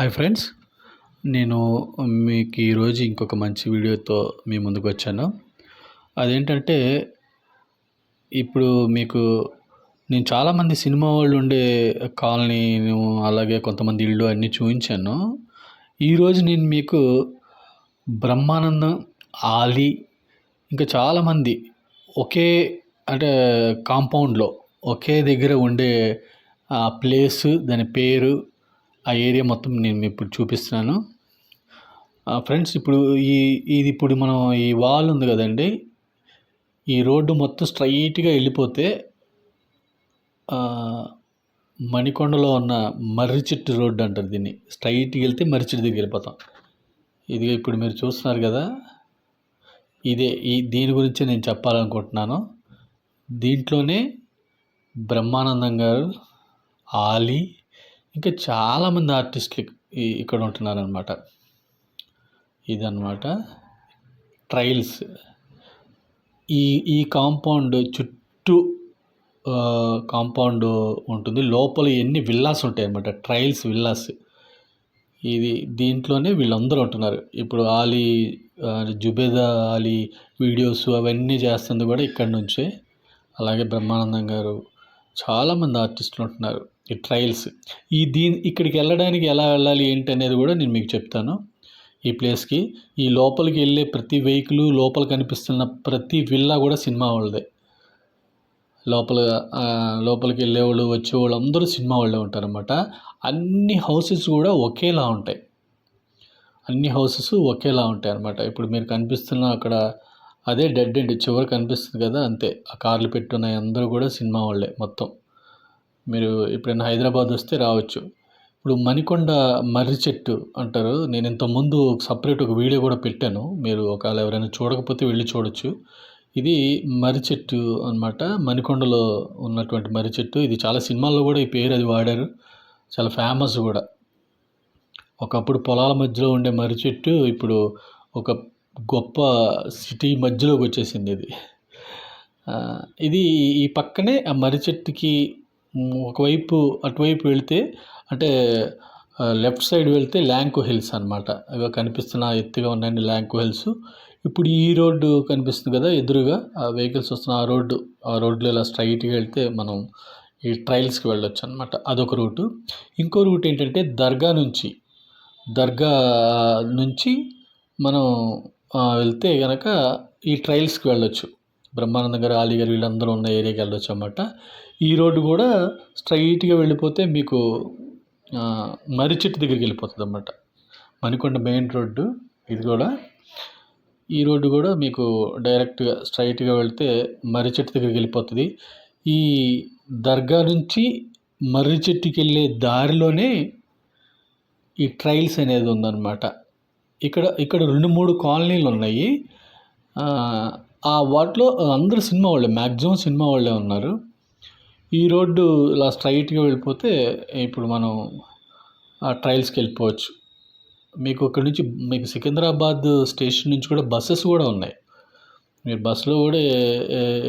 Hi friends నేను మీకు ఈరోజు ఇంకొక మంచి వీడియోతో మీ ముందుకు వచ్చాను. అదేంటంటే ఇప్పుడు మీకు నేను చాలామంది సినిమా వాళ్ళు ఉండే కాలనీ అలాగే కొంతమంది ఇళ్ళు అన్నీ చూపించాను ఈరోజు నేను మీకు బ్రహ్మానందం ఆలీ ఇంకా చాలామంది ఒకే అంటే కాంపౌండ్లో ఒకే దగ్గర ఉండే ఆ ప్లేస్ దాని పేరు ఆ ఏరియా మొత్తం నేను ఇప్పుడు చూపిస్తున్నాను. ఫ్రెండ్స్ ఇప్పుడు ఈ ఇది ఇప్పుడు మనం ఈ వాల్ ఉంది కదండి. ఈ రోడ్డు మొత్తం స్ట్రైట్గా వెళ్ళిపోతే మణికొండలో ఉన్న మర్రి చెట్టు రోడ్డు అంటారు దీన్ని. స్ట్రైట్కి వెళ్తే మర్రి చెట్టు దగ్గర వెళ్ళిపోతాం. ఇది ఇప్పుడు మీరు చూస్తున్నారు కదా. ఇదే ఈ దీని గురించి నేను చెప్పాలనుకుంటున్నాను. దీంట్లోనే బ్రహ్మానందం గారు ఆలీ ఇంకా చాలామంది ఆర్టిస్టులు ఇక్కడ ఉంటున్నారనమాట. ఇదనమాట ట్రైల్స్. ఈ ఈ కాంపౌండ్ చుట్టూ కాంపౌండ్ ఉంటుంది. లోపల ఎన్ని విల్లాస్ ఉంటాయి అన్నమాట ట్రైల్స్ విల్లాస్. ఇది దీంట్లోనే వీళ్ళందరూ ఉంటున్నారు. ఇప్పుడు ఆలీ జుబేదా ఆలీ వీడియోస్ అవన్నీ చేస్తుంది కూడా ఇక్కడి నుంచే. అలాగే బ్రహ్మానందం గారు చాలామంది ఆర్టిస్టులు ఉంటున్నారు. ఈ ట్రయల్స్. ఈ దీని ఇక్కడికి వెళ్ళడానికి ఎలా వెళ్ళాలి ఏంటి అనేది కూడా నేను మీకు చెప్తాను. ఈ ప్లేస్కి ఈ లోపలికి వెళ్ళే ప్రతి వెహికల్ లోపల కనిపిస్తున్న ప్రతి విల్లా కూడా సినిమా వాళ్ళదే. లోపల లోపలికి వెళ్ళేవాళ్ళు వచ్చేవాళ్ళు అందరూ సినిమా వాళ్ళే ఉంటారనమాట అన్ని హౌసెస్ కూడా ఒకేలా ఉంటాయి. అన్ని హౌసెస్ ఒకేలా ఉంటాయి అన్నమాట. ఇప్పుడు మీరు కనిపిస్తున్న అక్కడ అదే డెడ్ ఎండ్ చివరి కనిపిస్తుంది కదా అంతే. ఆ కార్లు పెట్టున్నాయి అందరూ కూడా సినిమా వాళ్ళే మొత్తం. మీరు ఎప్పుడైనా హైదరాబాద్ వస్తే రావచ్చు. ఇప్పుడు మణికొండ మర్రి చెట్టు అంటారు. నేను ఇంతకుముందు సపరేట్ ఒక వీడియో కూడా పెట్టాను. మీరు ఒకవేళ ఎవరైనా చూడకపోతే వెళ్ళి చూడొచ్చు. ఇది మర్రి చెట్టు అనమాట మణికొండలో ఉన్నటువంటి మర్రి చెట్టు. ఇది చాలా సినిమాల్లో కూడా ఈ పేరు అది వాడారు. చాలా ఫేమస్ కూడా. ఒకప్పుడు పొలాల మధ్యలో ఉండే మర్రి చెట్టు ఇప్పుడు ఒక గొప్ప సిటీ మధ్యలోకి వచ్చేసింది ఇది. ఇది ఈ పక్కనే ఆ మర్రి చెట్టుకి ఒకవైపు అటువైపు వెళితే అంటే లెఫ్ట్ సైడ్ వెళ్తే ల్యాంకో హిల్స్ అనమాట ఇవి కనిపిస్తున్న ఎత్తుగా ఉన్నాయండి ల్యాంకో హిల్స్. ఇప్పుడు ఈ రోడ్డు కనిపిస్తుంది కదా ఎదురుగా ఆ వెహికల్స్ వస్తున్న ఆ రోడ్డు. ఆ రోడ్లో ఇలా స్ట్రైట్గా వెళ్తే మనం ఈ ట్రైల్స్కి వెళ్ళొచ్చు అనమాట అదొక రూటు. ఇంకో రూట్ ఏంటంటే దర్గా నుంచి. దర్గా నుంచి మనం వెళ్తే కనుక ఈ ట్రైల్స్కి వెళ్ళొచ్చు. బ్రహ్మానందం గారు ఆలీ గారు వీళ్ళందరూ ఉన్న ఏరియాకి వెళ్ళొచ్చు అన్నమాట. ఈ రోడ్డు కూడా స్ట్రైట్గా వెళ్ళిపోతే మీకు మర్రి చెట్టు దగ్గరికి వెళ్ళిపోతుంది అన్నమాట. మణికొండ మెయిన్ రోడ్డు ఇది కూడా. ఈ రోడ్డు కూడా మీకు డైరెక్ట్గా స్ట్రైట్గా వెళ్తే మర్రి చెట్టు దగ్గరికి వెళ్ళిపోతుంది. ఈ దర్గా నుంచి మర్రి చెట్టుకి వెళ్ళే దారిలోనే ఈ ట్రైల్స్ అనేది ఉందన్నమాట. ఇక్కడ ఇక్కడ రెండు మూడు కాలనీలు ఉన్నాయి. ఆ వాటిలో అందరూ సినిమా వాళ్ళే మ్యాక్సిమం సినిమా వాళ్ళే ఉన్నారు. ఈ రోడ్డు ఇలా స్ట్రైట్గా వెళ్ళిపోతే ఇప్పుడు మనం ఆ ట్రయల్స్కి వెళ్ళిపోవచ్చు. మీకు ఇక్కడ నుంచి మీకు సికింద్రాబాద్ స్టేషన్ నుంచి కూడా బస్సెస్ కూడా ఉన్నాయి. మీరు బస్సులో కూడా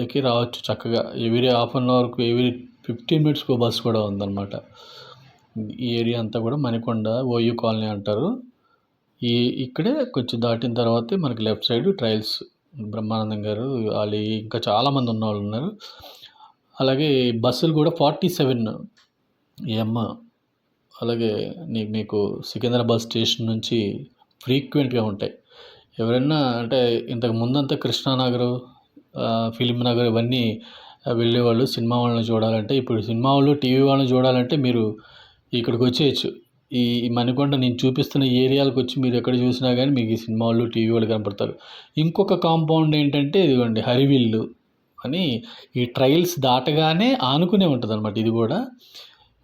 ఎక్కి రావచ్చు చక్కగా. ఎవరీ హాఫ్ అన్ అవర్కి ఎవరీ ఫిఫ్టీన్ మినిట్స్కి బస్ కూడా ఉందన్నమాట. ఈ ఏరియా అంతా కూడా మణికొండ ఓయూ కాలనీ అంటారు. ఈ ఇక్కడే కొంచెం దాటిన తర్వాతే మనకి లెఫ్ట్ సైడ్ ట్రయల్స్ బ్రహ్మానందం గారు వాళ్ళు ఇంకా చాలామంది ఉన్న వాళ్ళు ఉన్నారు. అలాగే బస్సులు కూడా ఫార్టీ సెవెన్ ఎమ్ అలాగే మీకు సికింద్రాబాద్ స్టేషన్ నుంచి ఫ్రీక్వెంట్గా ఉంటాయి. ఎవరైనా అంటే ఇంతకు ముందంతా కృష్ణానగర్ ఫిలిం నగర్ ఇవన్నీ వెళ్ళేవాళ్ళు. సినిమా వాళ్ళని చూడాలంటే ఇప్పుడు సినిమా వాళ్ళు టీవీ వాళ్ళని చూడాలంటే మీరు ఇక్కడికి వచ్చేయచ్చు. ఈ మణికొండ నేను చూపిస్తున్న ఏరియాలకు వచ్చి మీరు ఎక్కడ చూసినా కానీ మీకు ఈ సినిమా వాళ్ళు టీవీ వాళ్ళు కనపడతారు. ఇంకొక కాంపౌండ్ ఏంటంటే ఇదిగోండి హరివిల్లు అని ఈ ట్రయల్స్ దాటగానే ఆనుకునే ఉంటుంది అనమాట ఇది కూడా.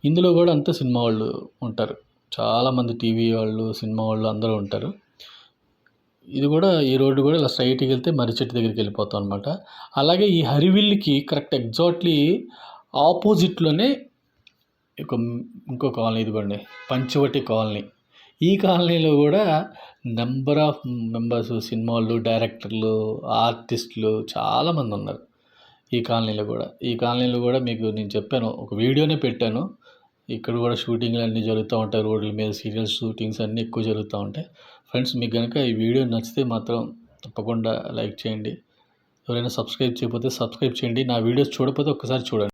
ఇందులో కూడా అంతా సినిమా వాళ్ళు ఉంటారు. చాలామంది టీవీ వాళ్ళు సినిమా వాళ్ళు అందరూ ఉంటారు. ఇది కూడా ఈ రోడ్డు కూడా ఇలా స్ట్రైట్కి వెళ్తే మర్రి చెట్టు దగ్గరికి వెళ్ళిపోతాం అనమాట అలాగే ఈ హరివిల్లికి కరెక్ట్ ఎగ్జాక్ట్లీ ఆపోజిట్లోనే ఒక ఇంకో కాలనీ ఇదిగోండి పంచవటి కాలనీ. ఈ కాలనీలో కూడా నెంబర్ ఆఫ్ మెంబర్స్ సినిమాలు డైరెక్టర్లు ఆర్టిస్టులు చాలామంది ఉన్నారు ఈ కాలనీలో కూడా. ఈ కాలనీలో కూడా మీకు నేను చెప్పాను ఒక వీడియోనే పెట్టాను. ఇక్కడ కూడా షూటింగ్లు అన్నీ జరుగుతూ ఉంటాయి రోడ్ల మీద సీరియల్ షూటింగ్స్ అన్నీ ఎక్కువ జరుగుతూ ఉంటాయి. ఫ్రెండ్స్ మీకు కనుక ఈ వీడియో నచ్చితే మాత్రం తప్పకుండా లైక్ చేయండి. ఎవరైనా సబ్స్క్రైబ్ చేయకపోతే సబ్స్క్రైబ్ చేయండి. నా వీడియోస్ చూడకపోతే ఒక్కసారి చూడండి.